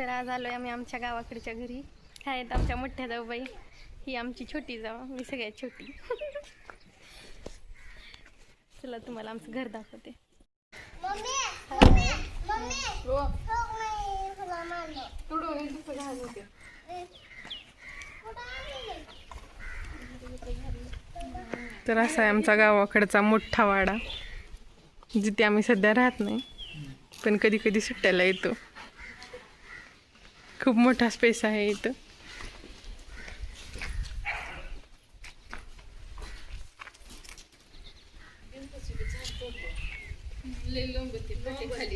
तर आज आलोय आम्ही आमच्या गावाकडच्या घरी. ह्या आहेत आमच्या मोठ्या जाऊबाई ही आमची छोटी जाऊ. मी सगळ्यात छोटी. चला तुम्हाला आमचं घर दाखवते. तर असा आहे आमचा गावाकडचा मोठा वाडा जिथे आम्ही सध्या राहत नाही. पण कधी कधी सुट्ट्याला येतो. खूप मोठा स्पेस आहे इथं.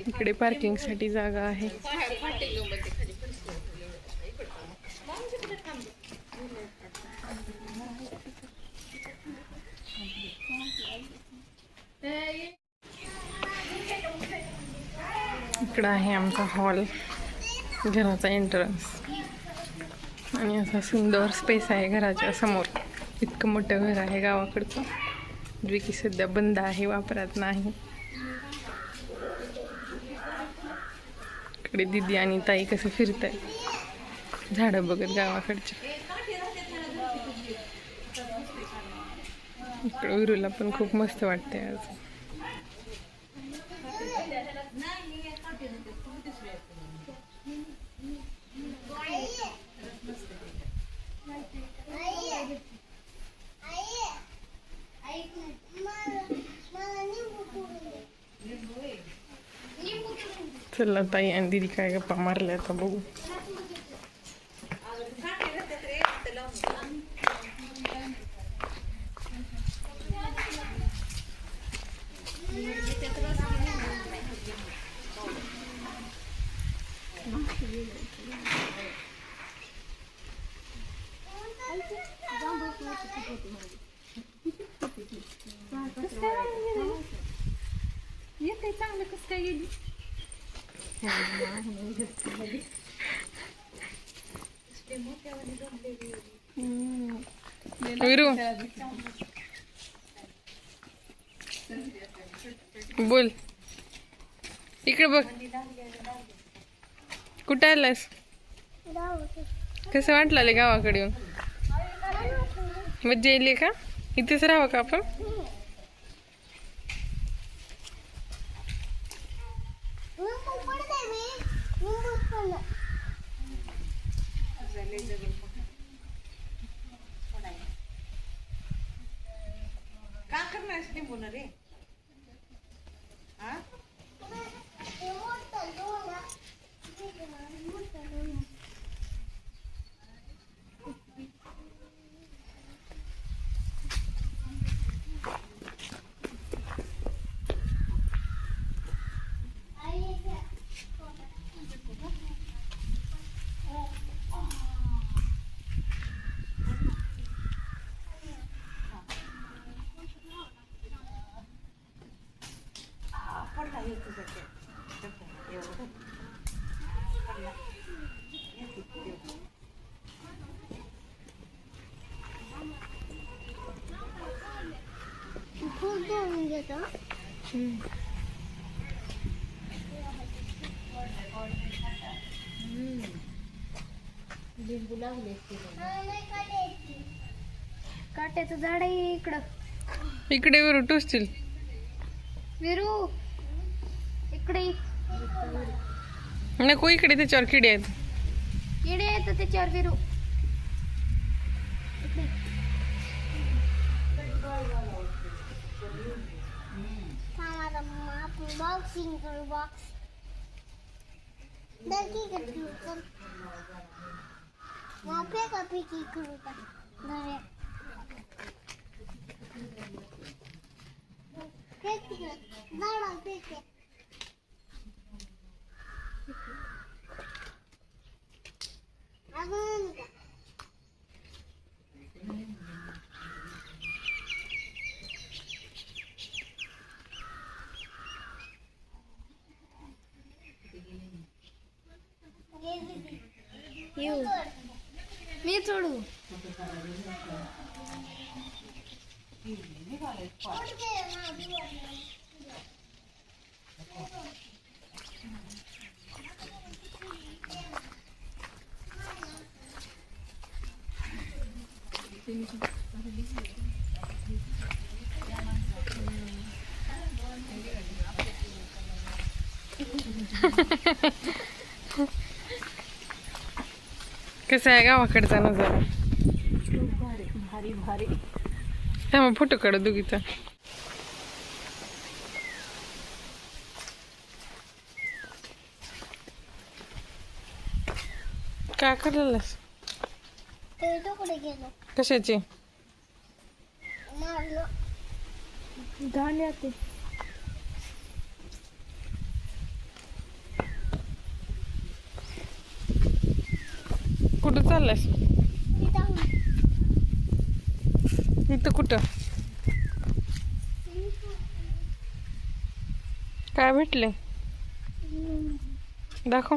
इकडे पार्किंगसाठी जागा आहे. इकडं आहे आमचा हॉल घराचा एंट्रन्स आणि असा सुंदर स्पेस आहे घराच्या समोर इतकं मोठं घर आहे गावाकडचं जे की सध्या बंद आहे वापरात नाही इकडे दिदी आणि ताई कसं फिरत आहे झाडं बघत गावाकडचे इकडं विरूला पण खूप मस्त वाटते आज चला ताई आणि दिदी काय गप्पा मारल्या आता बघू येते चांगलं कसं काय गेली विरू बोल. इकडे बघ. कुठं आलास? कसं वाटलं गावाकडे येऊन? मज्जा येईल का? इथेच राहावं का आपण? का करणार निघून रे हा पडला येतो त्याच्यात एवढं पडला येतो लिंबू लागले काट्याचं झाड आहे इकडं. इकडे विरू टोचतील. विरू. इकडे. नको इकडे त्याच्यावर किडे आहेत. किडे येतं त्याच्यावर विरू. इकडे. मग आपण बॉक्सिंग करू बॉक्स मग फेका फेकी करू का घरे येऊ मी चोडू Thank you. कसं आहे गावाकडचा नजारा भारी भारी भारी फोटो काढ दुगीचा काय करायलास? कशाची? मारलं कुठं चाललास इथं कुठं? काय भेटले दाखव.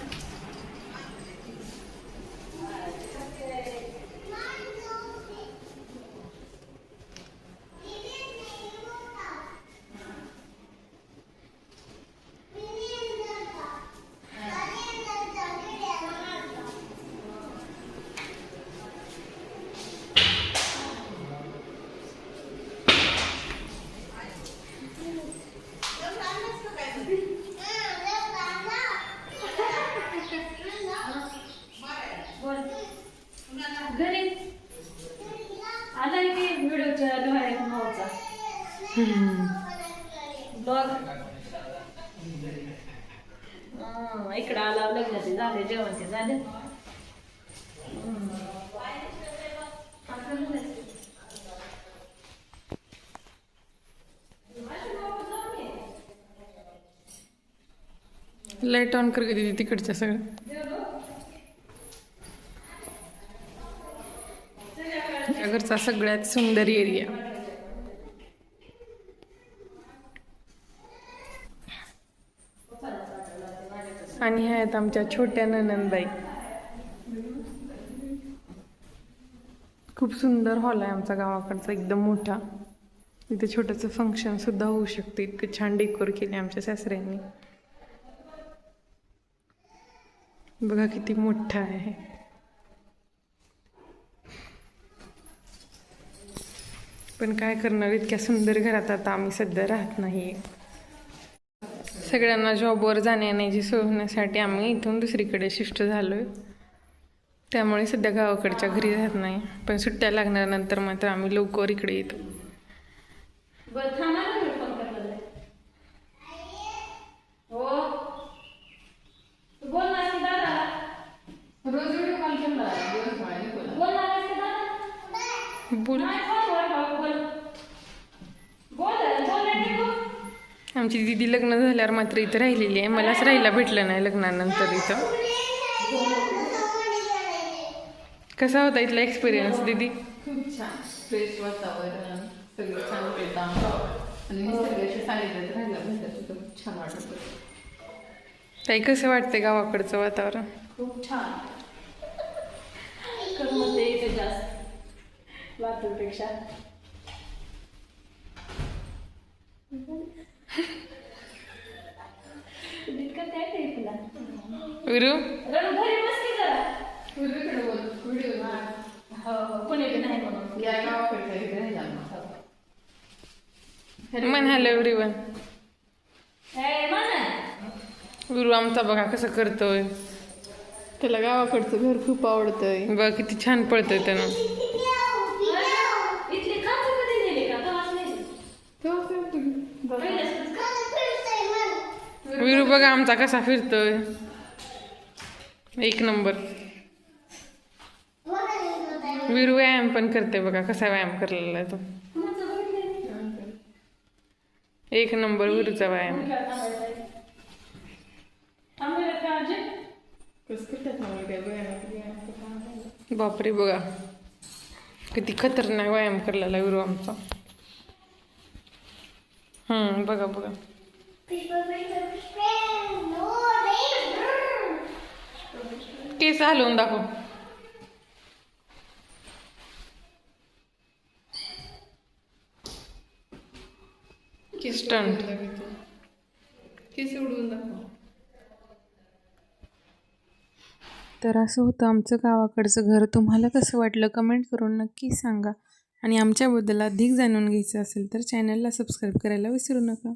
घरी आला की व्हिडिओच्या डोळ्या भावाचा बघ. इकडं आला लग्नाचे झाले जेवणचे झाले. लाइट ऑन कर कधी तिकडच्या सगळं. घरचा सगळ्यात सुंदर एरिया. आणि ह्या आहेत आमच्या छोट्या ननंदबाई. खूप सुंदर हॉल आहे आमचा गावाकडचा एकदम मोठा. इथे छोटंसं फंक्शन सुद्धा होऊ शकते. इतकं छान डेकोर केले आमच्या सासऱ्यांनी. बघा किती मोठा आहे. पण काय करणार इतक्या सुंदर घरात आता आम्ही सध्या राहत नाही सगळ्यांना जॉबवर जाण्याची सोय होण्यासाठी आम्ही इथून दुसरीकडे शिफ्ट झालोय. त्यामुळे सध्या गावाकडच्या घरी राहत नाही. पण सुट्ट्या लागल्यानंतर मात्र आम्ही लवकर इकडे येतो. आहे. हो. तू बोल ना की दादा रोज व्हिडिओ कॉल केला बोल ना की दादा बोल नाही फोनवर भाऊ, बोल बोल बोल नाही तू आमची दिदी लग्न झाल्यावर मात्र इथं राहिलेली आहे. मलाच राहायला भेटलं नाही लग्नानंतर इथं. कसा होता इथला एक्सपिरियन्स दीदी? खूप छान. फ्रेश वातावरण सगळं छान पेटा आणि निसर्गाशी सानिध्यात राहिलं तिथं खूप छान वाटत होतं. ताई कसं वाटतंय गावाकडचं वातावरण? खूप छान. करमत येते जास्त लातूरपेक्षा व्हिडिओ हो हो राहिला मन हॅलो एव्हरीवन ए म्हणा विरू आमचा बघा कसं करतोय. त्याला गावाकडचं घर खूप आवडतंय. बघा किती छान पळतोय त्यानं. तेव्हा सांगतो की, बघा. पहिल्याच विरू बघा आमचा कसा फिरतोय. एक नंबर. विरू व्यायाम पण करते बघा कसा व्यायाम करलेला आहे तो. एक नंबर विरूचा व्यायाम. बापरे बघा. किती खतरनाक व्यायाम करलेला विरू आमचा. हम्म बघा बघा. केस हलवून दाखव केस. उडवून दाखव तू. केस उडवून दाखव तर असं होतं आमचं गावाकडचं घर तुम्हाला कसं वाटलं कमेंट करून नक्की सांगा आणि आमच्याबद्दल अधिक जाणून घ्यायचं असेल तर चॅनलला सबस्क्राईब करायला विसरू नका